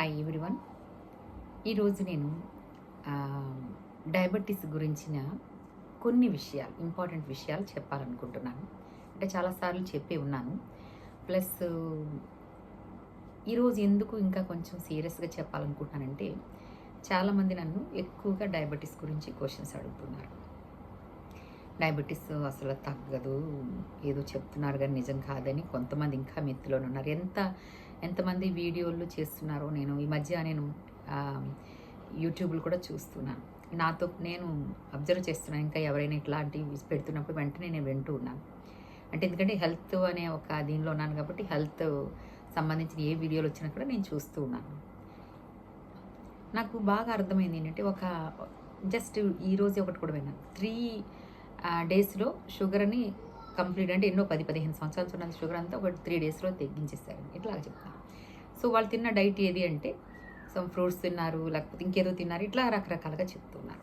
Hi everyone ఈరోజు నేను diabetes గురించిన కొన్ని విషయాలు ఇంపార్టెంట్ విషయాలు చెప్పాలనుకుంటున్నాను. అంటే చాలాసార్లు చెప్పి ఉన్నాను. ప్లస్ ఈరోజు ఎందుకు ఇంకా కొంచెం సీరియస్గా చెప్పాలనుకుంటున్నానంటే చాలామంది నన్ను ఎక్కువగా డయాబెటీస్ గురించి క్వశ్చన్స్ అడుగుతున్నారు. డయాబెటీస్ అసలు తగ్గదు ఏదో చెప్తున్నారు కానీ నిజం కాదని కొంతమంది ఇంకా మెత్తులోనే ఉన్నారు. ఎంత ఎంతమంది వీడియోలు చేస్తున్నారో నేను ఈ మధ్య నేను యూట్యూబ్లు కూడా చూస్తున్నాను. నాతో నేను అబ్జర్వ్ చేస్తున్నాను. ఇంకా ఎవరైనా ఇట్లాంటివి పెడుతున్నప్పుడు వెంటనే నేను వింటూ ఉన్నాను. అంటే ఎందుకంటే హెల్త్ అనే ఒక దీనిలో ఉన్నాను కాబట్టి హెల్త్ సంబంధించిన ఏ వీడియోలు వచ్చినా కూడా నేను చూస్తూ ఉన్నాను. నాకు బాగా అర్థమైంది ఏంటంటే ఒక జస్ట్ ఈరోజు ఒకటి కూడా విన్నాను. త్రీ డేస్లో షుగర్ని కంప్లీట్ అంటే ఎన్నో పది పదిహేను సంవత్సరాలు ఉన్న షుగర్ అంతా ఒక త్రీ డేస్లో తగ్గించేస్తారు ఇట్లా చెప్తాను. సో వాళ్ళు తిన్న డైట్ ఏది అంటే సమ్ ఫ్రూట్స్ తిన్నారు లేకపోతే ఇంకేదో తిన్నారు ఇట్లా రకరకాలుగా చెప్తున్నారు.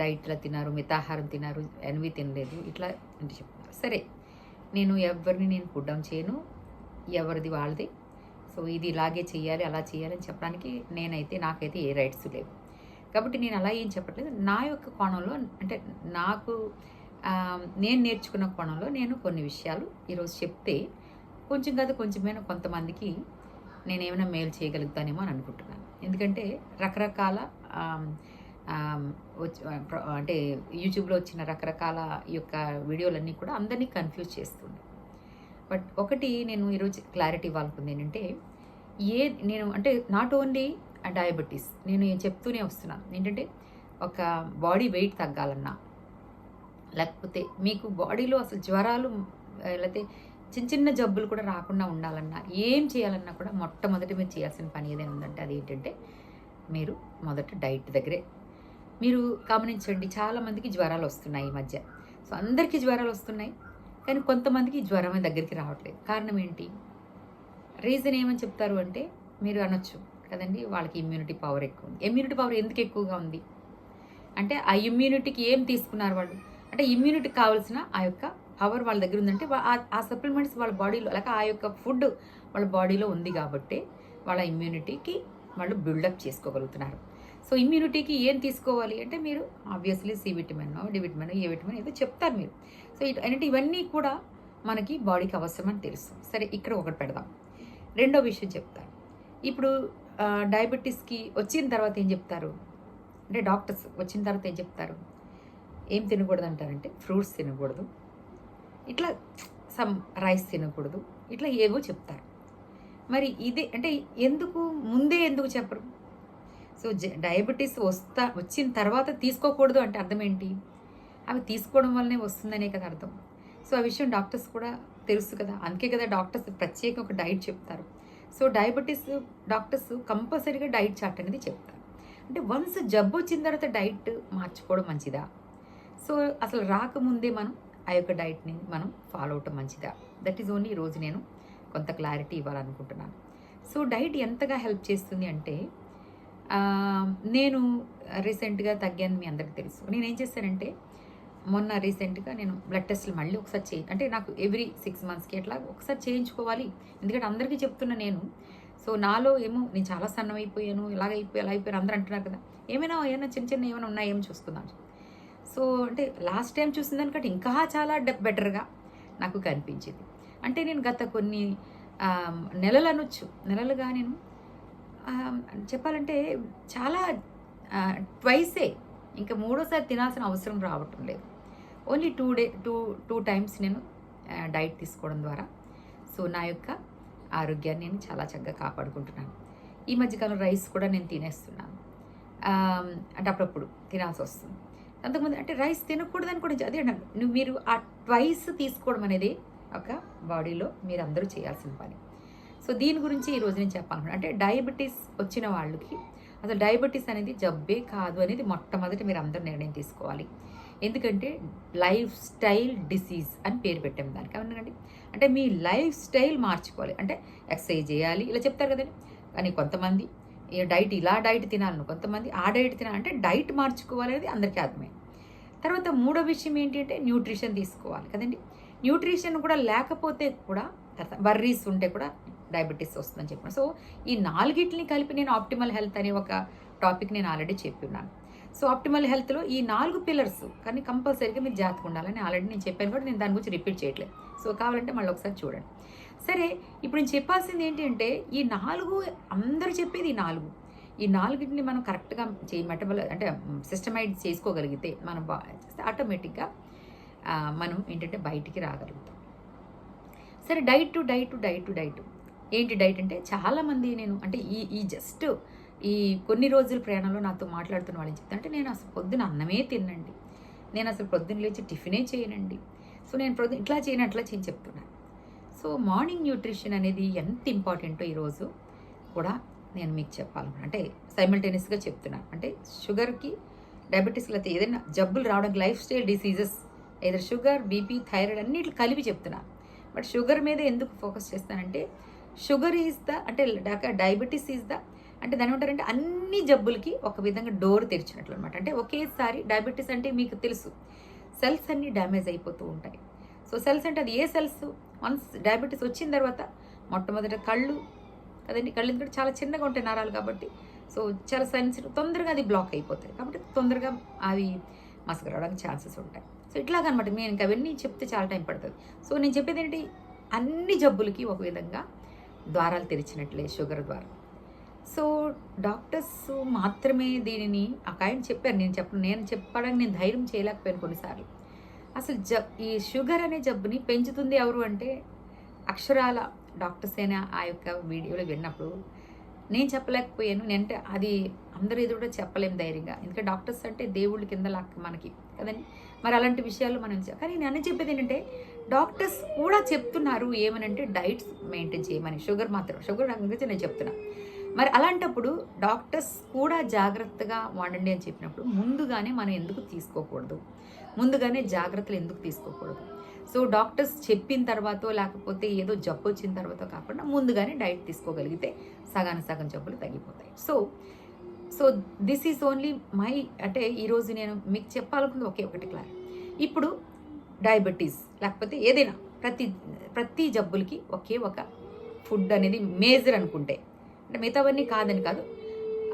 డైట్లో తిన్నారు మితాహారం తిన్నారు ఎన్వి తినలేదు ఇట్లా అంటే చెప్తున్నారు. సరే నేను ఎవరిని నేను పుడ్ డౌన్ చేయను ఎవరిది వాళ్ళది. సో ఇది ఇలాగే చేయాలి అలా చేయాలి అని చెప్పడానికి నేనైతే నాకైతే ఏ రైట్స్ లేవు. కాబట్టి నేను అలా ఏం చెప్పట్లేదు. నా యొక్క కోణంలో అంటే నాకు నేను నేర్చుకున్న కోణంలో నేను కొన్ని విషయాలు ఈరోజు చెప్తే కొంచెం కాదు కొంచెమైనా కొంతమందికి నేను ఏమైనా మేలు చేయగలుగుతానేమో అని అనుకుంటున్నాను. ఎందుకంటే రకరకాల ప్ర- అంటే యూట్యూబ్లో వచ్చిన రకరకాల ఈ యొక్క వీడియోలన్నీ కూడా అందరినీ కన్ఫ్యూజ్ చేస్తుంది బట్ ఒకటి నేను ఈరోజు క్లారిటీ ఇవ్వాలనుకుంది ఏంటంటే ఏ నేను అంటే నాట్ ఓన్లీ డయాబెటీస్ నేను చెప్తూనే వస్తున్నాను ఏంటంటే ఒక బాడీ వెయిట్ తగ్గాలన్నా లేకపోతే మీకు బాడీలో అసలు జ్వరాలు లేకపోతే చిన్న చిన్న జబ్బులు కూడా రాకుండా ఉండాలన్నా ఏం చేయాలన్నా కూడా మొట్టమొదటి మీరు చేయాల్సిన పని ఏదైనా ఉందంటే అది ఏంటంటే మీరు మొదట డైట్ దగ్గరే మీరు గమనించండి. చాలామందికి జ్వరాలు వస్తున్నాయి ఈ మధ్య. సో అందరికీ జ్వరాలు వస్తున్నాయి. కానీ కొంతమందికి జ్వరమే దగ్గరికి రావట్లేదు. కారణం ఏంటి? రీజన్ ఏమని చెప్తారు అంటే మీరు అనొచ్చు కదండి వాళ్ళకి ఇమ్యూనిటీ పవర్ ఎక్కువ ఉంది. ఇమ్యూనిటీ పవర్ ఎందుకు ఎక్కువగా ఉంది? అంటే ఆ ఇమ్యూనిటీకి ఏం తీసుకున్నారు వాళ్ళు? అంటే ఇమ్యూనిటీ కావాల్సిన ఆ యొక్క పవర్ వాళ్ళ దగ్గర ఉందంటే ఆ- సప్లిమెంట్స్ వాళ్ళ బాడీలో లేక ఆ యొక్క ఫుడ్ వాళ్ళ బాడీలో ఉంది కాబట్టి వాళ్ళ ఇమ్యూనిటీకి వాళ్ళు బిల్డప్ చేసుకోగలుగుతున్నారు. సో ఇమ్యూనిటీకి ఏం తీసుకోవాలి అంటే మీరు obviously C vitamin D vitamin A vitamin ఏదో చెప్తారు మీరు. సో ఇటు అంటే ఇవన్నీ కూడా మనకి బాడీకి అవసరమని తెలుసు. సరే ఇక్కడ ఒకటి పెడదాం. రెండో విషయం చెప్తారు ఇప్పుడు డయాబెటీస్కి వచ్చిన తర్వాత ఏం చెప్తారు? అంటే డాక్టర్స్ వచ్చిన తర్వాత ఏం చెప్తారు? ఏం తినకూడదు అంటారంటే ఫ్రూట్స్ తినకూడదు. ఇట్లా సమ్ రైస్ తినకూడదు. ఇట్లా ఏవో చెప్తారు. మరి ఇదే అంటే ఎందుకు ముందే ఎందుకు చెప్పరు? సో జ డయాబెటీస్ వస్తా వచ్చిన తర్వాత తీసుకోకూడదు అంటే అర్థం ఏంటి? అవి తీసుకోవడం వల్లనే వస్తుందనే కదా అర్థం. సో ఆ విషయం డాక్టర్స్ కూడా తెలుసు కదా. అందుకే కదా డాక్టర్స్ ప్రత్యేక ఒక డైట్ చెప్తారు. సో డయాబెటీస్ డాక్టర్స్ కంపల్సరీగా డైట్ చార్ట్ అనేది చెప్తారు. అంటే వన్స్ జబ్బు వచ్చిన తర్వాత డైట్ మార్చుకోవడం మంచిదా? సో అసలు రాకముందే మనం ఆ యొక్క డైట్ని మనం ఫాలో అవటం మంచిదా? దట్ ఈజ్ ఓన్లీ ఈరోజు నేను కొంత క్లారిటీ ఇవ్వాలనుకుంటున్నాను. సో డైట్ ఎంతగా హెల్ప్ చేస్తుంది అంటే నేను రీసెంట్గా తగ్గాను మీ అందరికి తెలుసు. నేను ఏం చేశానంటే మొన్న రీసెంట్గా నేను బ్లడ్ టెస్ట్లు మళ్ళీ ఒకసారి చేయి అంటే నాకు ఎవ్రీ సిక్స్ మంత్స్కి ఎట్లా ఒకసారి చేయించుకోవాలి. ఎందుకంటే అందరికీ చెప్తున్నా నేను. సో నాలో ఏమో నేను చాలా సన్నమైపోయాను ఇలాగైపోయి ఇలాగ అలా అయిపోయాను అందరూ అంటున్నారు కదా. ఏమైనా ఏమైనా చిన్న చిన్న ఏమైనా ఉన్నాయేమో చూసుకుందాం. సో అంటే లాస్ట్ టైం చూసిన దానికంటే ఇంకా చాలా డెప్ బెటర్గా నాకు కనిపించింది. అంటే నేను గత కొన్ని నెలలు అనొచ్చు. నెలలుగా నేను చెప్పాలంటే చాలా ట్వైసే ఇంకా మూడోసారి తినాల్సిన అవసరం రావటం లేదు. Only two day two two times నేను డైట్ తీసుకోవడం ద్వారా. సో నా యొక్క ఆరోగ్యాన్ని నేను చాలా చక్కగా కాపాడుకుంటున్నాను. ఈ మధ్యకాలం రైస్ కూడా నేను తినేస్తున్నాను. అంటే అప్పుడప్పుడు తినాల్సి వస్తుంది. అంతకుముందు అంటే రైస్ తినకూడదని కూడా అదే నువ్వు మీరు ఆ ట్వైస్ తీసుకోవడం అనేది ఒక బాడీలో మీరు అందరూ చేయాల్సిన పని. సో దీని గురించి ఈరోజు నేను చెప్పాలనుకున్నాను అంటే డయాబెటీస్ వచ్చిన వాళ్ళకి అసలు డయాబెటీస్ అనేది జబ్బే కాదు అనేది మొట్టమొదటి మీరు అందరూ నిర్ణయం తీసుకోవాలి. ఎందుకంటే లైఫ్ స్టైల్ డిసీజ్ అని పేరు పెట్టాము దానికి. అవునండి అంటే మీ లైఫ్ స్టైల్ మార్చుకోవాలి. అంటే ఎక్సర్సైజ్ చేయాలి. ఇలా చెప్తారు కదండి. కానీ కొంతమంది డైట్ ఇలా డైట్ తినాలను కొంతమంది ఆ డైట్ తినాలంటే డైట్ మార్చుకోవాలి అనేది అందరికీ అర్థమే తర్వాత మూడో విషయం ఏంటంటే న్యూట్రిషన్ తీసుకోవాలి కదండి. న్యూట్రిషన్ కూడా లేకపోతే కూడా బర్రీస్ ఉంటే కూడా డయాబెటీస్ వస్తుందని చెప్పాను. సో ఈ నాలుగిటిని కలిపి నేను ఆప్టిమల్ హెల్త్ అనే ఒక టాపిక్ నేను ఆల్రెడీ చెప్పి ఉన్నాను. సో ఆప్టిమల్ హెల్త్లో ఈ నాలుగు పిల్లర్స్ కానీ కంపల్సరీగా మీరు జాగ్రత్తగా ఉండాలని ఆల్రెడీ నేను చెప్పాను కూడా నేను దాని గురించి రిపీట్ చేయట్లేదు. సో కావాలంటే మళ్ళీ ఒకసారి చూడండి. సరే ఇప్పుడు నేను చెప్పాల్సింది ఏంటి అంటే ఈ నాలుగు అందరూ చెప్పేది ఈ నాలుగు. ఈ నాలుగింటిని మనం కరెక్ట్గా చే మెటబల్ అంటే సిస్టమైజ్ చేసుకోగలిగితే మనం బా చేస్తే ఆటోమేటిక్గా మనం ఏంటంటే బయటికి రాగలుగుతాం. సరే diet to diet to diet to diet. ఏంటి డైట్ అంటే చాలామంది నేను అంటే ఈ ఈ జస్ట్ ఈ కొన్ని రోజుల ప్రయాణంలో నాతో మాట్లాడుతున్న వాళ్ళని చెప్తా అంటే నేను అసలు పొద్దున అన్నమే తినండి నేను అసలు పొద్దున్న లేచి టిఫినే చేయనండి. సో నేను పొద్దున ఇట్లా చేయను అట్లా చేయని చెప్తున్నాను సో మార్నింగ్ న్యూట్రిషన్ అనేది ఎంత ఇంపార్టెంటో ఈరోజు కూడా నేను మీకు చెప్పాలన్నా అంటే సైమిల్టేనియస్గా చెప్తున్నాను అంటే షుగర్కి డయాబెటీస్ లేకపోతే ఏదైనా జబ్బులు రావడానికి లైఫ్ స్టైల్ డిసీజెస్ ఏదో షుగర్ బీపీ థైరాయిడ్ అన్నిటి కలిపి చెప్తున్నాను బట్ షుగర్ మీద ఎందుకు ఫోకస్ చేస్తానంటే షుగర్ ఈజ్ ద అంటే డయాబెటీస్ ఈజ్ ద అంటే దాని ఏమంటారంటే అన్ని జబ్బులకి ఒక విధంగా డోర్ తెరిచినట్లు అనమాట అంటే ఒకేసారి డయాబెటీస్ అంటే మీకు తెలుసు. సెల్స్ అన్నీ డ్యామేజ్ అయిపోతూ ఉంటాయి. సో సెల్స్ అంటే అది ఏ సెల్స్ వన్స్ డయాబెటీస్ వచ్చిన తర్వాత మొట్టమొదట కళ్ళు కదండి కళ్ళు ఎందుకంటే చాలా చిన్నగా ఉంటాయి నరాలు కాబట్టి. సో చాలా సెన్సిటివ్ తొందరగా అది బ్లాక్ అయిపోతాయి. కాబట్టి తొందరగా అవి మసక రావడానికి ఛాన్సెస్ ఉంటాయి. సో ఇట్లాగనమాట. నేను ఇంకా అవన్నీ చెప్తే చాలా టైం పడుతుంది. సో నేను చెప్పేది ఏంటి? అన్ని జబ్బులకి ఒక విధంగా ద్వారాలు తెరిచినట్లే షుగర్ ద్వారా. సో డాక్టర్స్ మాత్రమే దీనిని ఒక ఆయన చెప్పారు. నేను చెప్పను నేను చెప్పడానికి నేను ధైర్యం చేయలేకపోయాను కొన్నిసార్లు. అసలు జ ఈ షుగర్ అనే జబ్బుని పెంచుతుంది ఎవరు అంటే అక్షరాల డాక్టర్స్ అయినా ఆ యొక్క వీడియోలో విన్నప్పుడు నేను చెప్పలేకపోయాను. నేనంటే అది అందరు ఇది కూడా చెప్పలేం ధైర్యంగా. ఎందుకంటే డాక్టర్స్ అంటే దేవుళ్ళ కింద లాక్క మనకి కదండి? మరి అలాంటి విషయాలు మనం కానీ నేను చెప్పేది ఏంటంటే డాక్టర్స్ కూడా చెప్తున్నారు ఏమనంటే డైట్స్ మెయింటైన్ చేయమని. షుగర్ మాత్రం షుగర్ గురించి నేను చెప్తున్నా. మరి అలాంటప్పుడు డాక్టర్స్ కూడా జాగ్రత్తగా వాడండి అని చెప్పినప్పుడు ముందుగానే మనం ఎందుకు తీసుకోకూడదు? ముందుగానే జాగ్రత్తలు ఎందుకు తీసుకోకూడదు? సో డాక్టర్స్ చెప్పిన తర్వాత లేకపోతే ఏదో జబ్బు వచ్చిన తర్వాత కాకుండా ముందుగానే డైట్ తీసుకోగలిగితే సగాన సగం జబ్బులు తగ్గిపోతాయి. So so this is only my అంటే ఈరోజు నేను మీకు చెప్పాలనుకుంది ఒకే ఒకటి క్లారి ఇప్పుడు డయాబెటీస్ లేకపోతే ఏదైనా ప్రతి ప్రతి జబ్బులకి ఒకే ఒక ఫుడ్ అనేది మేజర్ అనుకుంటే. అంటే మిగతావన్నీ కాదని కాదు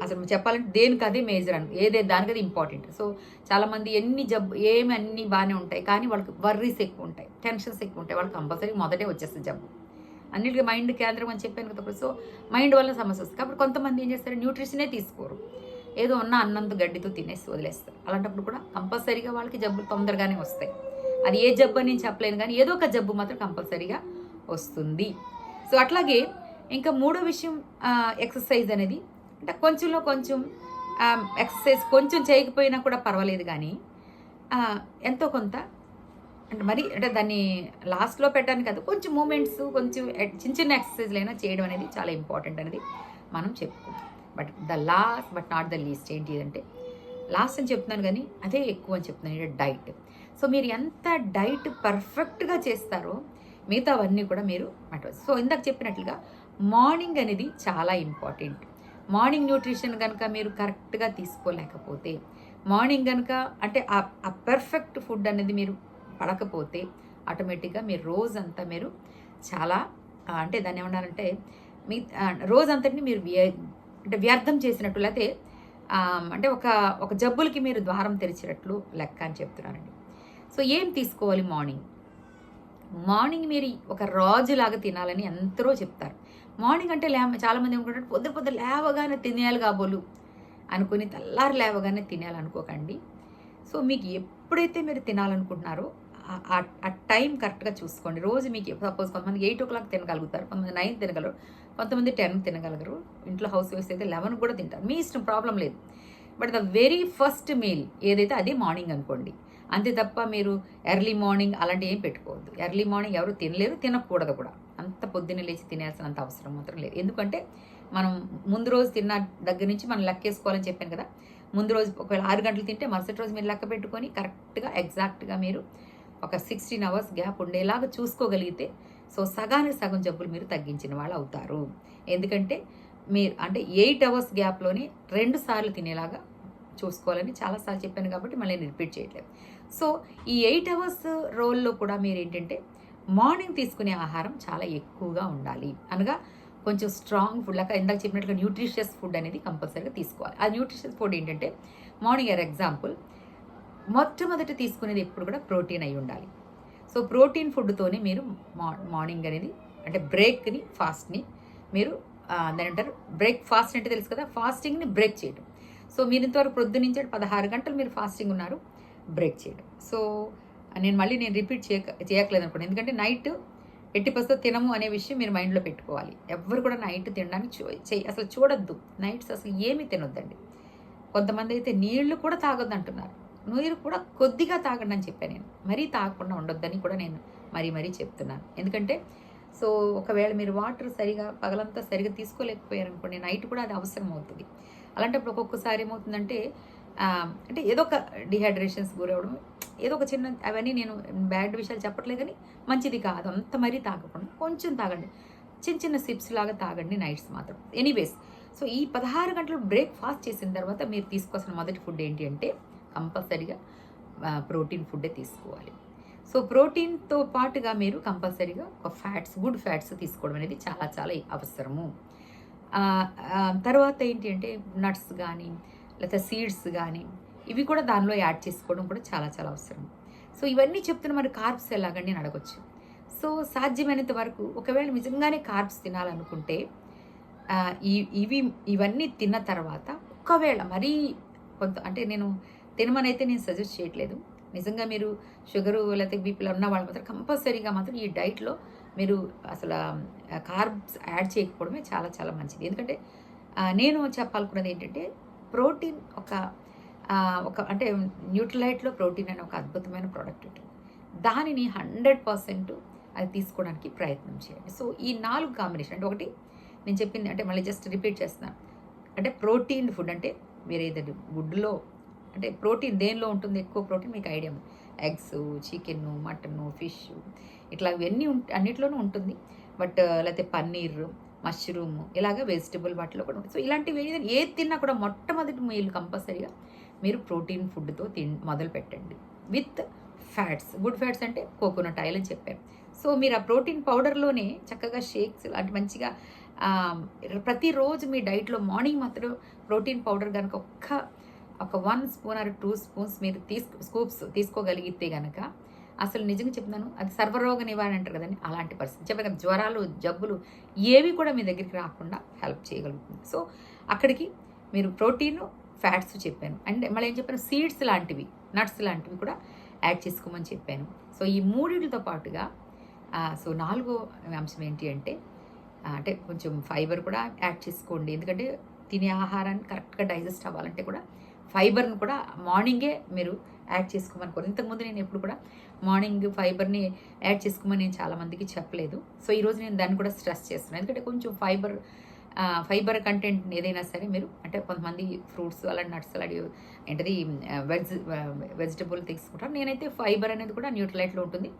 అసలు చెప్పాలంటే దేనికి అదే మేజర్ అను ఏదే దానికి అది ఇంపార్టెంట్ సో చాలామంది ఎన్ని జబ్బు ఏమి అన్నీ బాగానే ఉంటాయి కానీ వాళ్ళకి వర్రీస్ ఎక్కువ ఉంటాయి టెన్షన్స్ ఎక్కువ ఉంటాయి. వాళ్ళకి కంపల్సరీ మొదటే వచ్చేస్తుంది జబ్బు. అన్నిటికీ మైండ్ కేంద్రం అని చెప్పాను కదా సో మైండ్ వల్ల సమస్య వస్తుంది. కాబట్టి కొంతమంది ఏం చేస్తారు న్యూట్రిషనే తీసుకోరు. ఏదో ఉన్న అన్నంత గడ్డితో తినేసి వదిలేస్తారు. అలాంటప్పుడు కూడా కంపల్సరీగా వాళ్ళకి జబ్బులు తొందరగానే వస్తాయి. అది ఏ జబ్బు అని నేను చెప్పలేను కానీ ఏదో ఒక జబ్బు మాత్రం కంపల్సరీగా వస్తుంది. సో అట్లాగే ఇంకా మూడో విషయం ఎక్సర్సైజ్ అనేది అంటే కొంచెంలో కొంచెం ఎక్సర్సైజ్ కొంచెం చేయకపోయినా కూడా పర్వాలేదు కానీ ఎంతో కొంత అంటే మరి అంటే దాన్ని లాస్ట్లో పెట్టడానికి కాదు కొంచెం మూమెంట్స్ కొంచెం చిన్న చిన్న ఎక్సర్సైజ్లు అయినా చేయడం అనేది చాలా ఇంపార్టెంట్ అనేది మనం చెప్పుకుంటాం but the last but not the least ఏంటి అంటే లాస్ట్ అని చెప్తున్నాను కానీ అదే ఎక్కువ అని చెప్తున్నాను డైట్. సో మీరు ఎంత డైట్ పర్ఫెక్ట్గా చేస్తారో మిగతావన్నీ కూడా మీరు మటవచ్చు సో ఇందాక చెప్పినట్లుగా మార్నింగ్ అనేది చాలా ఇంపార్టెంట్. మార్నింగ్ న్యూట్రిషన్ కనుక మీరు కరెక్ట్గా తీసుకోలేకపోతే మార్నింగ్ కనుక అంటే ఆ ఆ పర్ఫెక్ట్ ఫుడ్ అనేది మీరు పడకపోతే ఆటోమేటిక్గా మీరు రోజంతా మీరు చాలా అంటే దాన్ని ఏమన్నారంటే మీ రోజంతటిని మీరు వ్య- అంటే వ్యర్థం చేసినట్టు లేకపోతే అంటే ఒక ఒక జబ్బులకి మీరు ద్వారం తెరిచినట్లు లెక్క అని చెప్తున్నానండి సో ఏం తీసుకోవాలి మార్నింగ్? మార్నింగ్ మీరు ఒక రాజులాగా తినాలని ఎంతరో చెప్తారు. మార్నింగ్ అంటే లే చాలామంది ఏమనుకుంటారు పొద్దు పొద్దు లేవగానే తినేయాలి కాబోలు అనుకుని తెల్లారి లేవగానే తినేయాలనుకోకండి సో మీకు ఎప్పుడైతే మీరు తినాలనుకుంటున్నారో ఆ- టైం కరెక్ట్గా చూసుకోండి. రోజు మీకు సపోజ్ కొంతమంది ఎయిట్ ఓ క్లాక్ తినగలుగుతారు కొంతమంది నైన్ తినగలరు కొంతమంది టెన్ తినగలరు ఇంట్లో హౌస్ వైఫ్స్ అయితే లెవెన్ కూడా తింటారు. మీ ఇష్టం ప్రాబ్లం లేదు. But the very first meal ఏదైతే అది మార్నింగ్ అనుకోండి. అంతే తప్ప మీరు ఎర్లీ మార్నింగ్ అలాంటివి ఏం పెట్టుకోవద్దు. ఎర్లీ మార్నింగ్ ఎవరు తినలేరు తినకూడదు కూడా. అంత పొద్దున్నే లేచి తినేసినంత అవసరం మాత్రం లేదు. ఎందుకంటే మనం ముందు రోజు తిన్న దగ్గర నుంచి మనం లెక్కేసుకోవాలని చెప్పాను కదా ముందు రోజు ఒకవేళ ఆరు గంటలు తింటే మరుసటి రోజు మీరు లెక్క పెట్టుకొని కరెక్ట్గా ఎగ్జాక్ట్గా మీరు ఒక సిక్స్టీన్ అవర్స్ గ్యాప్ ఉండేలాగా చూసుకోగలిగితే సో సగానికి సగం జబ్బులు మీరు తగ్గించిన వాళ్ళు అవుతారు. ఎందుకంటే మీరు అంటే ఎయిట్ అవర్స్ గ్యాప్లోనే రెండు సార్లు తినేలాగా చూసుకోవాలని చాలాసార్లు చెప్పాను కాబట్టి మళ్ళీ నేను రిపీట్ చేయట్లేదు. సో ఈ ఎయిట్ అవర్స్ రోల్లో కూడా మీరు ఏంటంటే మార్నింగ్ తీసుకునే ఆహారం చాలా ఎక్కువగా ఉండాలి. అనగా కొంచెం స్ట్రాంగ్ ఫుడ్ లాగా ఇందాక చెప్పినట్టుగా న్యూట్రిషియస్ ఫుడ్ అనేది కంపల్సరీగా తీసుకోవాలి. ఆ న్యూట్రిషియస్ ఫుడ్ ఏంటంటే మార్నింగ్ ఫర్ ఎగ్జాంపుల్ మొట్టమొదటి తీసుకునేది ఎప్పుడు కూడా ప్రోటీన్ అయి ఉండాలి. సో ప్రోటీన్ ఫుడ్తోనే మీరు మా- మార్నింగ్ అనేది అంటే బ్రేక్ని ఫాస్ట్ని మీరు దాని అంటారు బ్రేక్ ఫాస్ట్ అంటే తెలుసు కదా ఫాస్టింగ్ని బ్రేక్ చేయడం సో మీరు ఇంతవరకు ప్రొద్దు నుంచి పదహారు గంటలు మీరు ఫాస్టింగ్ ఉన్నారు బ్రేక్ చేయడం. సో నేను మళ్ళీ నేను రిపీట్ చేయక చేయట్లేదు అనుకోండి. ఎందుకంటే నైట్ ఎట్టి పరిస్థితుల్లో తినము అనే విషయం మీరు మైండ్లో పెట్టుకోవాలి. ఎవరు కూడా నైట్ తినడానికి చూ చెయ్యి అసలు చూడొద్దు. నైట్స్ అసలు ఏమీ తినొద్దండి. కొంతమంది అయితే నీళ్ళు కూడా తాగొద్దు అంటున్నారు. నీరు కూడా కొద్దిగా తాగండి అని చెప్పాను నేను. మరీ తాగకుండా ఉండొద్దని కూడా నేను మరీ మరీ చెప్తున్నాను. ఎందుకంటే సో ఒకవేళ మీరు వాటర్ సరిగా పగలంతా సరిగా తీసుకోలేకపోయారు అనుకోండి నైట్ కూడా అది అవసరం అవుతుంది. అలాంటప్పుడు ఒక్కొక్కసారి ఏమవుతుందంటే అంటే ఏదో ఒక డిహైడ్రేషన్స్ గురవడం ఏదో ఒక చిన్న అవన్నీ నేను బ్యాడ్ విషయాలు చెప్పట్లేదు కానీ మంచిది కాదు. అంత మరీ తాగకుండా కొంచెం తాగండి. చిన్న చిన్న సిప్స్ లాగా తాగండి నైట్స్ మాత్రం. ఎనీవేస్ సో ఈ పదహారు గంటలు బ్రేక్ఫాస్ట్ చేసిన తర్వాత మీరు తీసుకోవాల్సిన మొదటి ఫుడ్ ఏంటి అంటే కంపల్సరీగా ప్రోటీన్ ఫుడ్డే తీసుకోవాలి. సో ప్రోటీన్తో పాటుగా మీరు కంపల్సరీగా ఒక ఫ్యాట్స్ గుడ్ ఫ్యాట్స్ తీసుకోవడం అనేది చాలా చాలా అవసరము. తర్వాత ఏంటి అంటే నట్స్ కానీ లేకపోతే సీడ్స్ కానీ ఇవి కూడా దానిలో యాడ్ చేసుకోవడం కూడా చాలా చాలా అవసరం. సో ఇవన్నీ చెప్తున్న మరి కార్బ్స్ ఎలాగండి అని అడగొచ్చు. సో సాధ్యమైనంత వరకు ఒకవేళ నిజంగానే కార్బ్స్ తినాలనుకుంటే ఈ ఇవి ఇవన్నీ తిన్న తర్వాత ఒకవేళ మరీ కొంత అంటే నేను తినమనైతే నేను సజెస్ట్ చేయట్లేదు. నిజంగా మీరు షుగరు లేకపోతే బీపీలో ఉన్న వాళ్ళు మాత్రం కంపల్సరీగా మాత్రం ఈ డైట్లో మీరు అసలు కార్బ్స్ యాడ్ చేయకపోవడమే చాలా చాలా మంచిది. ఎందుకంటే నేను చెప్పాలనుకున్నది ఏంటంటే ప్రోటీన్ ఒక ఒక అంటే న్యూట్రలైట్లో ప్రోటీన్ అనే ఒక అద్భుతమైన ప్రోడక్ట్ ఉంటుంది. దానిని హండ్రెడ్ పర్సెంట్ అది తీసుకోవడానికి ప్రయత్నం చేయండి. సో ఈ నాలుగు కాంబినేషన్ అంటే ఒకటి నేను చెప్పింది అంటే మళ్ళీ జస్ట్ రిపీట్ చేస్తున్నాను అంటే ప్రోటీన్ ఫుడ్ అంటే మీరు ఏదైతే గుడ్లో అంటే ప్రోటీన్ దేనిలో ఉంటుంది ఎక్కువ ప్రోటీన్ మీకు idea eggs chicken mutton fish ఇట్లా ఇవన్నీ అన్నిట్లోనూ ఉంటుంది. బట్ లేకపోతే పన్నీర్ మష్రూమ్ ఇలాగ వెజిటబుల్ వాటిలో కూడా ఉంటుంది. సో ఇలాంటివి ఏదైనా ఏది తిన్నా కూడా మొట్టమొదటి మీల్ కంపల్సరీగా మీరు ప్రోటీన్ ఫుడ్తో తిన్ మొదలు పెట్టండి. With fats. గుడ్ ఫ్యాట్స్ అంటే కోకోనట్ ఆయిల్ అని చెప్పారు. సో మీరు ఆ ప్రోటీన్ పౌడర్లోనే చక్కగా షేక్స్ అంటే మంచిగా ప్రతిరోజు మీ డైట్లో మార్నింగ్ మాత్రం ప్రోటీన్ పౌడర్ కనుక ఒక్క ఒక one spoon or two spoons మీరు తీసు స్కూప్స్ తీసుకోగలిగితే కనుక అసలు నిజంగా చెప్తున్నాను అది సర్వరోగ నివారణ అంటారు కదండి అలాంటి పరిస్థితి. చెప్పాను కదా జ్వరాలు జబ్బులు ఏవి కూడా మీ దగ్గరికి రాకుండా హెల్ప్ చేయగలుగుతుంది. సో అక్కడికి మీరు ప్రోటీన్ ఫ్యాట్స్ చెప్పాను. అండ్ మళ్ళీ ఏం చెప్పాను సీడ్స్ లాంటివి నట్స్ లాంటివి కూడా యాడ్ చేసుకోమని చెప్పాను. సో ఈ మూడింటితో పాటుగా సో నాలుగో అంశం ఏంటి అంటే అంటే కొంచెం ఫైబర్ కూడా యాడ్ చేసుకోండి. ఎందుకంటే తినే ఆహారాన్ని కరెక్ట్గా డైజెస్ట్ అవ్వాలంటే కూడా ఫైబర్ను కూడా మార్నింగే మీరు యాడ్ చేసుకోమనుకోరు ఇంతకుముందు నేను ఎప్పుడు కూడా మార్నింగ్ ఫైబర్ని యాడ్ చేసుకోమని నేను చాలామందికి చెప్పలేదు. సో ఈరోజు నేను దాన్ని కూడా స్ట్రెస్ చేస్తున్నాను. ఎందుకంటే కొంచెం ఫైబర్ ఫైబర్ కంటెంట్ ఏదైనా సరే మీరు అంటే కొంతమంది ఫ్రూట్స్ అలాంటి నట్స్ అలాంటి ఏంటది వెజ్ వెజిటబుల్ తీసుకుంటారు. నేనైతే ఫైబర్ అనేది కూడా న్యూట్రలైట్లో ఉంటుంది.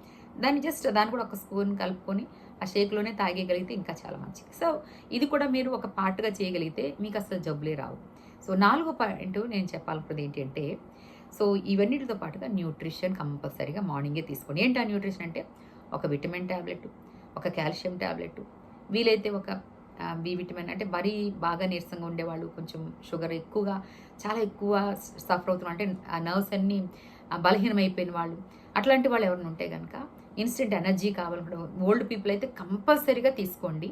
దాన్ని జస్ట్ దాన్ని కూడా ఒక స్పూన్ కలుపుకొని ఆ షేక్లోనే తాగేయగలిగితే ఇంకా చాలా మంచిది. సో ఇది కూడా మీరు ఒక పార్ట్గా చేయగలిగితే మీకు అసలు జబ్బులే రావు. సో నాలుగో పాయింట్ నేను చెప్పాలనుకున్నది ఏంటంటే సో ఇవన్నిటితో పాటుగా న్యూట్రిషన్ కంపల్సరీగా మార్నింగే తీసుకోండి ఏంటి ఆ న్యూట్రిషన్ అంటే ఒక విటమిన్ ట్యాబ్లెట్ ఒక కాల్షియం ట్యాబ్లెట్ వీలైతే ఒక బి విటమిన్ అంటే మరీ బాగా నీరసంగా ఉండేవాళ్ళు కొంచెం షుగర్ ఎక్కువగా చాలా ఎక్కువ సఫర్ అవుతున్నారు అంటే ఆ నర్వ్స్ అన్నీ బలహీనమైపోయిన వాళ్ళు. అట్లాంటి వాళ్ళు ఎవరైనా ఉంటే కనుక ఇన్స్టెంట్ ఎనర్జీ కావాలనుకుంటే ఓల్డ్ పీపుల్ అయితే కంపల్సరీగా తీసుకోండి.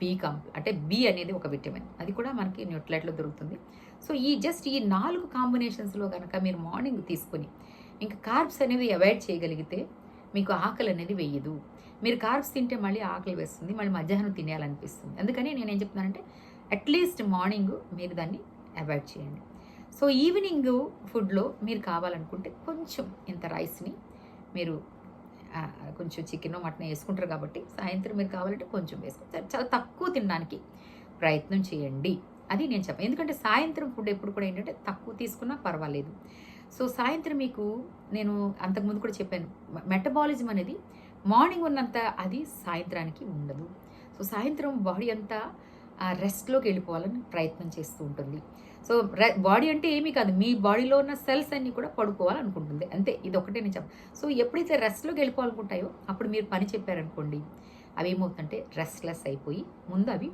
బి కాంప్ అంటే బి అనేది ఒక విటమిన్ అది కూడా మనకి న్యూట్లైట్లో దొరుకుతుంది. సో ఈ జస్ట్ ఈ నాలుగు కాంబినేషన్స్లో కనుక మీరు మార్నింగ్ తీసుకొని ఇంకా కార్బ్స్ అనేవి అవాయిడ్ చేయగలిగితే మీకు ఆకలి అనేది వేయదు. మీరు కార్బ్స్ తింటే మళ్ళీ ఆకలి వేస్తుంది మళ్ళీ మధ్యాహ్నం తినేయాలనిపిస్తుంది. అందుకని నేనేం చెప్తున్నానంటే అట్లీస్ట్ మార్నింగ్ మీరు దాన్ని అవాయిడ్ చేయండి. సో ఈవినింగ్ ఫుడ్లో మీరు కావాలనుకుంటే కొంచెం ఇంత రైస్ని మీరు కొంచెం చికెన్ మటన్ వేసుకుంటారు కాబట్టి సాయంత్రం మీరు కావాలంటే కొంచెం వేసుకుంటారు చాలా తక్కువ తినడానికి ప్రయత్నం చేయండి. అది నేను చెప్పాను. ఎందుకంటే సాయంత్రం ఫుడ్ ఎప్పుడు కూడా ఏంటంటే తక్కువ తీసుకున్నా పర్వాలేదు. సో సాయంత్రం మీకు నేను అంతకుముందు కూడా చెప్పాను. మెటబాలిజం అనేది మార్నింగ్ ఉన్నంత అది సాయంత్రానికి ఉండదు. సో సాయంత్రం బాడీ అంతా రెస్ట్లోకి వెళ్ళిపోవాలని ప్రయత్నం చేస్తూ ఉంటుంది. సో బాడీ అంటే ఏమీ కాదు. మీ బాడీలో ఉన్న సెల్స్ అన్నీ కూడా పడుకోవాలనుకుంటుంది. అంతే ఇది ఒకటే నేను చెప్ప సో ఎప్పుడైతే రెస్ట్లోకి వెళ్ళిపోవాలనుకుంటాయో అప్పుడు మీరు పని చెప్పారనుకోండి అవి ఏమవుతుందంటే రెస్ట్లెస్ అయిపోయి ముందు అవి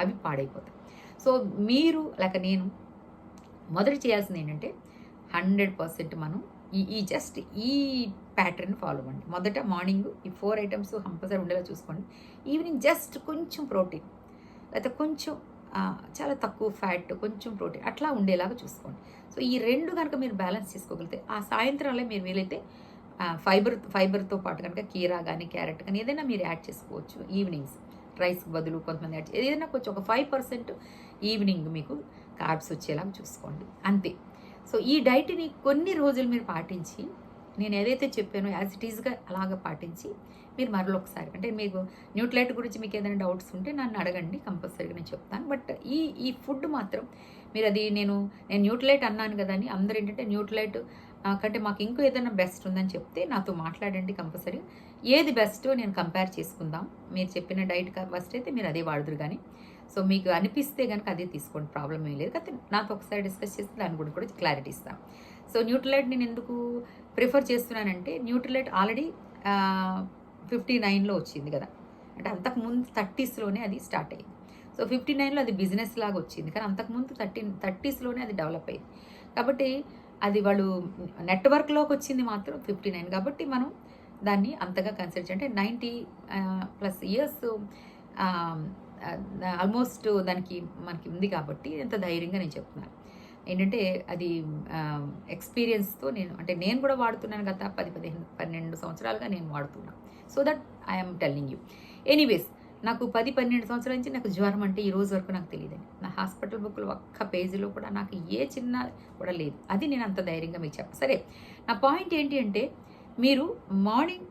అవి పాడైపోతాయి. సో మీరు లేక నేను మొదటి చేయాల్సింది ఏంటంటే హండ్రెడ్ పర్సెంట్ మనం ఈ ఈ జస్ట్ ఈ ప్యాటర్న్ ఫాలో అవ్వండి. మొదట మార్నింగ్ ఈ ఫోర్ ఐటమ్స్ కంపల్సరీ ఉండేలా చూసుకోండి. ఈవినింగ్ జస్ట్ కొంచెం ప్రోటీన్ లేకపోతే కొంచెం చాలా తక్కువ ఫ్యాట్ కొంచెం ప్రోటీన్ అట్లా ఉండేలాగా చూసుకోండి. సో ఈ రెండు కనుక మీరు బ్యాలెన్స్ చేసుకోగలిగితే ఆ సాయంత్రంలో మీరు వీలైతే ఫైబర్ ఫైబర్తో పాటు కనుక కీరా కానీ క్యారెట్ కానీ ఏదైనా మీరు యాడ్ చేసుకోవచ్చు. ఈవినింగ్స్ రైస్ బదులు కొంతమంది యాడ్ ఏదైనా కొంచెం ఒక ఫైవ్ పర్సెంట్ ఈవినింగ్ మీకు కార్బ్స్ వచ్చేలాగా చూసుకోండి. అంతే. సో ఈ డైట్ని కొన్ని రోజులు మీరు పాటించి నేను ఏదైతే చెప్పానో యాజ్ ఇట్ ఈస్గా అలాగ పాటించి మీరు మరొకసారి ఒకసారి అంటే మీకు న్యూట్లైట్ గురించి మీకు ఏదైనా డౌట్స్ ఉంటే నన్ను అడగండి కంపల్సరీగా నేను చెప్తాను. బట్ ఈ ఈ ఫుడ్ మాత్రం మీరు అది నేను నేను న్యూట్లైట్ అన్నాను కదా అని అందరూ ఏంటంటే న్యూట్లైట్ కంటే మాకు ఇంకో ఏదైనా బెస్ట్ ఉందని చెప్తే నాతో మాట్లాడండి కంపల్సరీ. ఏది బెస్ట్ నేను కంపేర్ చేసుకుందాం. మీరు చెప్పిన డైట్ ఫస్ట్ అయితే మీరు అదే వాడుదురు కానీ. సో మీకు అనిపిస్తే కనుక అదే తీసుకోండి ప్రాబ్లం ఏం లేదు. కాకపోతే నాతో ఒకసారి డిస్కస్ చేస్తే దాని గురించి కూడా క్లారిటీ ఇస్తాను. సో న్యూట్రలైట్ నేను ఎందుకు ప్రిఫర్ చేస్తున్నానంటే న్యూట్రిలైట్ ఆల్రెడీ ఫిఫ్టీ నైన్లో వచ్చింది కదా. అంటే అంతకుముందు థర్టీస్లోనే అది స్టార్ట్ అయ్యింది. సో ఫిఫ్టీ నైన్లో అది బిజినెస్ లాగా వచ్చింది. కానీ అంతకుముందు థర్టీ థర్టీస్లోనే అది డెవలప్ అయింది కాబట్టి అది వాళ్ళు నెట్వర్క్లోకి వచ్చింది మాత్రం ఫిఫ్టీ నైన్. కాబట్టి మనం దాన్ని అంతగా కన్సిడర్ అంటే నైంటీ ప్లస్ ఇయర్స్ ఆల్మోస్ట్ దానికి మనకి ఉంది కాబట్టి ఎంత ధైర్యంగా నేను చెప్తున్నాను. ఏంటంటే అది ఎక్స్పీరియన్స్తో నేను అంటే నేను కూడా వాడుతున్నాను గత పది పదిహేను పన్నెండు సంవత్సరాలుగా నేను వాడుతున్నాను so that I'm telling you anyways నాకు పది పన్నెండు సంవత్సరాల నుంచి నాకు జ్వరం అంటే ఈ రోజు వరకు నాకు తెలియదండి నా హాస్పిటల్ బుక్లు ఒక్క పేజీలో కూడా నాకు ఏ చిన్న కూడా లేదు. అది నేను అంత ధైర్యంగా మీకు చెప్ప సరే. నా పాయింట్ ఏంటి అంటే మీరు మార్నింగ్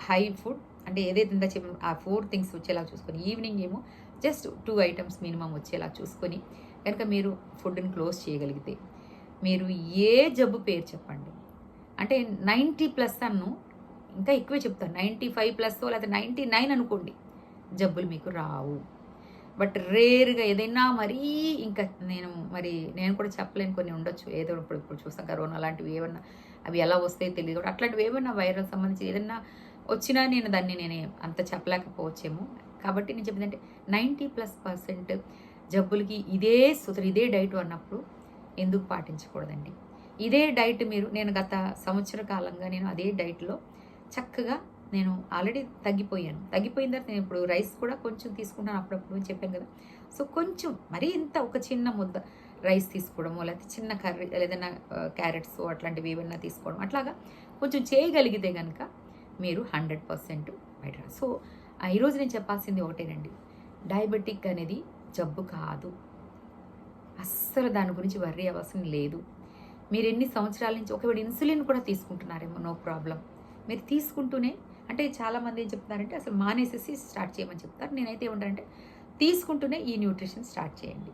హై ఫుడ్ అంటే ఏదైతే ఇందా చెప్పిన ఆ ఫోర్ థింగ్స్ వచ్చేలా చూసుకొని ఈవినింగ్ ఏమో జస్ట్ టూ ఐటమ్స్ మినిమం వచ్చేలా చూసుకొని కనుక మీరు ఫుడ్ని క్లోజ్ చేయగలిగితే మీరు ఏ జబ్బు పేరు చెప్పండి. అంటే నైంటీ ప్లస్ అన్ను ఇంకా ఎక్కువే చెప్తాను నైంటీ ఫైవ్ ప్లస్ లేకపోతే నైంటీ నైన్ అనుకోండి జబ్బులు మీకు రావు. బట్ రేర్గా ఏదైనా మరీ ఇంకా నేను మరి నేను కూడా చెప్పలేను కొన్ని ఉండొచ్చు. ఏదో ఇప్పుడు ఇప్పుడు చూస్తాం కరోనా అలాంటివి ఏమన్నా అవి ఎలా వస్తాయో తెలియదు. కూడా అట్లాంటివి ఏమైనా వైరల్ సంబంధించి ఏదన్నా వచ్చినా నేను దాన్ని నేను అంత చెప్పలేకపోవచ్చేమో. కాబట్టి నేను చెప్పిందంటే నైంటీ ప్లస్ పర్సెంట్ జబ్బులకి ఇదే సూత్రం ఇదే డైట్ అన్నప్పుడు ఎందుకు పాటించకూడదండి? ఇదే డైట్ మీరు నేను గత సంవత్సర కాలంగా నేను అదే డైట్లో చక్కగా నేను ఆల్రెడీ తగ్గిపోయాను. తగ్గిపోయిన తర్వాత నేను ఇప్పుడు రైస్ కూడా కొంచెం తీసుకుంటాను అప్పుడప్పుడు అని చెప్పాను కదా. సో కొంచెం మరీ ఇంత ఒక చిన్న ముద్ద రైస్ తీసుకోవడము లేకపోతే చిన్న కర్రీ ఏదైనా క్యారెట్స్ అట్లాంటివి ఏమైనా తీసుకోవడం అట్లాగా కొంచెం చేయగలిగితే కనుక మీరు హండ్రెడ్ పర్సెంట్ బయట సో ఆ, ఈరోజు నేను చెప్పాల్సింది ఒకటేనండి. డయాబెటిక్ అనేది జబ్బు కాదు. అస్సలు దాని గురించి వర్రీ అవసరం లేదు. మీరు ఎన్ని సంవత్సరాల నుంచి ఒకవేళ ఇన్సులిన్ కూడా తీసుకుంటున్నారేమో నో ప్రాబ్లం. మీరు తీసుకుంటూనే అంటే చాలామంది ఏం చెప్తున్నారంటే అసలు మానేసేసి స్టార్ట్ చేయమని చెప్తారు. నేనైతే ఏమంటారంటే తీసుకుంటూనే ఈ న్యూట్రిషన్ స్టార్ట్ చేయండి.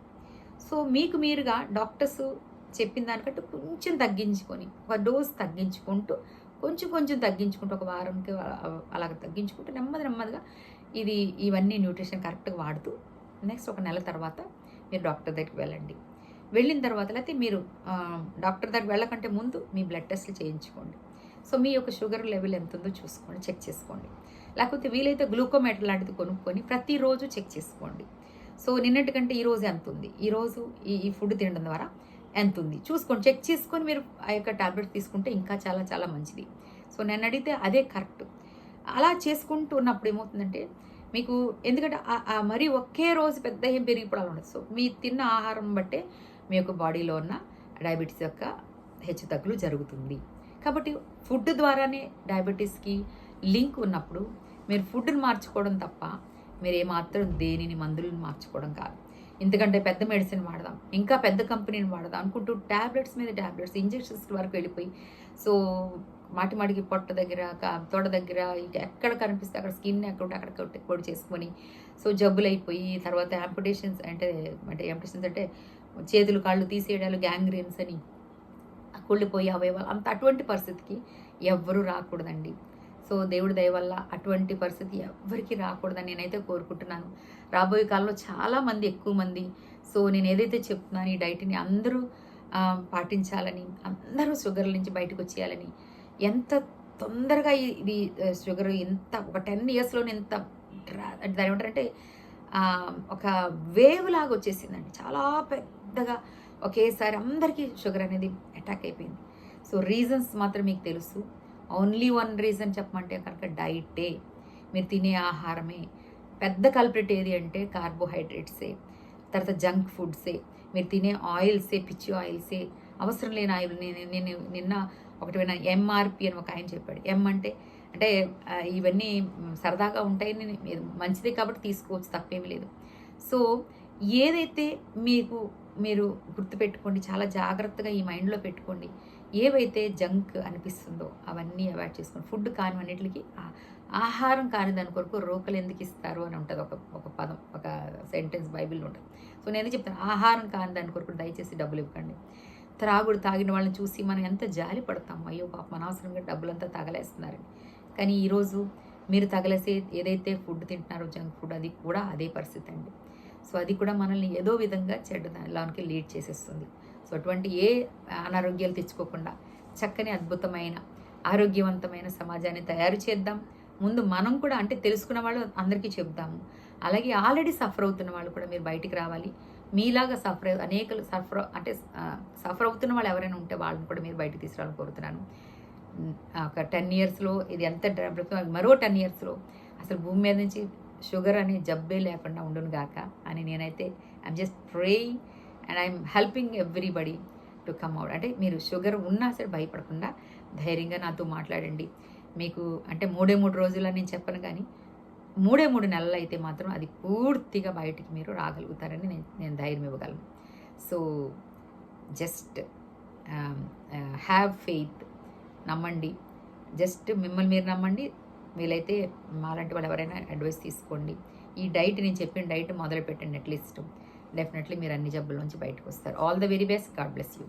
సో మీకు మీరుగా డాక్టర్స్ చెప్పిన దానికంటే కొంచెం తగ్గించుకొని ఒక డోస్ తగ్గించుకుంటూ కొంచెం కొంచెం తగ్గించుకుంటూ ఒక వారంకి అలా- అలాగ తగ్గించుకుంటూ నెమ్మది నెమ్మదిగా ఇది ఇవన్నీ న్యూట్రిషన్ కరెక్ట్గా వాడుతూ నెక్స్ట్ ఒక నెల తర్వాత మీరు డాక్టర్ దగ్గరికి వెళ్ళండి. వెళ్ళిన తర్వాత అయితే మీరు డాక్టర్ దగ్గర వెళ్ళకంటే ముందు మీ బ్లడ్ టెస్ట్లు చేయించుకోండి. సో మీ యొక్క షుగర్ లెవెల్ ఎంత ఉందో చూసుకోండి చెక్ చేసుకోండి. లేకపోతే వీలైతే గ్లూకోమీటర్ లాంటిది కొనుక్కొని ప్రతిరోజు చెక్ చేసుకోండి. సో నిన్నటి కంటే ఈరోజు ఎంత ఉంది? ఈరోజు ఈ ఈ ఫుడ్ తినడం ద్వారా ఎంత ఉంది? చూసుకోండి చెక్ చేసుకొని మీరు ఆ యొక్క టాబ్లెట్ తీసుకుంటే ఇంకా చాలా చాలా మంచిది. సో నేను అడిగితే అదే కరెక్ట్. అలా చేసుకుంటూ ఉన్నప్పుడు ఏమవుతుందంటే మీకు ఎందుకంటే మరి ఒకే రోజు పెద్ద ఏం పెరిగిపోవడం ఉండదు. సో మీ తిన్న ఆహారం బట్టే మీ యొక్క బాడీలో ఉన్న డయాబెటీస్ యొక్క హెచ్చుతగ్గులు జరుగుతుంది. కాబట్టి ఫుడ్ ద్వారానే డయాబెటీస్కి లింక్ ఉన్నప్పుడు మీరు ఫుడ్ని మార్చుకోవడం తప్ప మీరు ఏమాత్రం దేనిని మందులను మార్చుకోవడం కాదు. ఎందుకంటే పెద్ద మెడిసిన్ వాడదాం ఇంకా పెద్ద కంపెనీని వాడదాం అనుకుంటూ ట్యాబ్లెట్స్ మీద ట్యాబ్లెట్స్ ఇంజెక్షన్స్ వరకు వెళ్ళిపోయి సో మాటి మాటికి పొట్ట దగ్గర తోట తొడ దగ్గర ఇంకా ఎక్కడ కనిపిస్తే అక్కడ స్కిన్ ఎక్కడ ఉంటే అక్కడ కొట్టి- పొడి చేసుకొని సో జబ్బులు అయిపోయి తర్వాత యాంపిటేషన్స్ అంటే అంటే యాంపిటేషన్స్ అంటే చేతులు కాళ్ళు తీసేయడాలు గ్యాంగ్రీన్స్ అని కుళ్ళిపోయి అవయవాలు అంత అటువంటి పరిస్థితికి ఎవ్వరూ రాకూడదండి. సో దేవుడి దయ వల్ల అటువంటి పరిస్థితి ఎవ్వరికి రాకూడదని నేనైతే కోరుకుంటున్నాను. రాబోయే కాలంలో చాలా మంది ఎక్కువ మంది సో నేను ఏదైతే చెప్తున్నాను ఈ డైట్ని అందరూ పాటించాలని అందరూ షుగర్ల నుంచి బయటకు వచ్చేయాలని ఎంత తొందరగా ఇది షుగర్ ఇంత ఒక టెన్ ఇయర్స్లోనే ఇంత దాని ఏమంటారంటే ఒక వేవ్ లాగా వచ్చేసిందండి. చాలా పెద్దగా ఒకేసారి అందరికీ షుగర్ అనేది అటాక్ అయిపోయింది. సో రీజన్స్ మాత్రం మీకు తెలుసు. ఓన్లీ వన్ రీజన్ చెప్పమంటే కనుక డైటే మీరు తినే ఆహారమే. పెద్ద కల్ప్రిట్ ఏది అంటే కార్బోహైడ్రేట్సే తర్వాత జంక్ ఫుడ్సే మీరు తినే ఆయిల్సే పిచ్చి ఆయిల్సే అవసరం లేని ఆయిల్ నేను నేను నిన్న ఒకటి విన్నా ఎంఆర్పి అని ఒక ఆయన చెప్పాడు. ఎం అంటే అంటే ఇవన్నీ సరదాగా ఉంటాయి నేను మీరు మంచిదే కాబట్టి తీసుకోవచ్చు తప్పేమీ లేదు. సో ఏదైతే మీకు మీరు గుర్తుపెట్టుకోండి చాలా జాగ్రత్తగా ఈ మైండ్లో పెట్టుకోండి. ఏవైతే జంక్ అనిపిస్తుందో అవన్నీ అవాయిడ్ చేసుకోండి. ఫుడ్ కానివన్నిటికి ఆహారం కాని దాని కొరకు రోకలు ఎందుకు ఇస్తారు అని ఉంటుంది ఒక ఒక పదం ఒక సెంటెన్స్ బైబిల్లో ఉంటుంది. సో నేను ఎందుకు చెప్తాను? ఆహారం కాని దాని కొరకు దయచేసి డబ్బులు ఇవ్వకండి. త్రాగుడు తాగిన వాళ్ళని చూసి మనం ఎంత జాలి పడతాం అయ్యో పాపం అనవసరంగా డబ్బులంతా తగలేస్తున్నారని. కానీ ఈరోజు మీరు తగలేసే ఏదైతే ఫుడ్ తింటున్నారో జంక్ ఫుడ్ అది కూడా అదే పరిస్థితి అండి. సో అది కూడా మనల్ని ఏదో విధంగా చెడ్డ లీడ్ చేసేస్తుంది. సో అటువంటి ఏ అనారోగ్యాలు తెచ్చుకోకుండా చక్కని అద్భుతమైన ఆరోగ్యవంతమైన సమాజాన్ని తయారు చేద్దాం. ముందు మనం కూడా అంటే తెలుసుకున్న వాళ్ళు అందరికీ చెప్దాము. అలాగే ఆల్రెడీ సఫర్ అవుతున్న వాళ్ళు కూడా మీరు బయటికి రావాలి. మీలాగా సఫర్ అనేకలు సఫర్ అంటే సఫర్ అవుతున్న వాళ్ళు ఎవరైనా ఉంటే వాళ్ళని కూడా మీరు బయటకు తీసుకురావాలని కోరుతున్నాను. ఒక టెన్ ఇయర్స్లో ఇది ఎంత డెవలప్ మరో టెన్ ఇయర్స్లో అసలు భూమి మీద నుంచి షుగర్ అనే జబ్బే లేకుండా ఉండును గాక అని నేనైతే I'm just praying and I'm helping everybody to come out. అంటే మీరు షుగర్ ఉన్నా సరే భయపడకుండా ధైర్యంగా నాతో మాట్లాడండి. మీకు అంటే మూడే మూడు రోజులు నేను చెప్పను కానీ మూడే మూడు నెలలు అయితే మాత్రం అది పూర్తిగా బయటికి మీరు రాగలుగుతారని నేను నేను ధైర్యం ఇవ్వగలను. సో జస్ట్ హ్యావ్ ఫెయిత్ నమ్మండి. జస్ట్ మిమ్మల్ని మీరు నమ్మండి. వీలైతే మాలాంటి వాళ్ళు ఎవరైనా అడ్వైస్ తీసుకోండి. ఈ డైట్ నేను చెప్పిన డైట్ మొదలు పెట్టండి అట్లీస్ట్. డెఫినెట్లీ మీరు అన్ని జబ్బుల నుంచి బయటకు వస్తారు. All the very best God bless you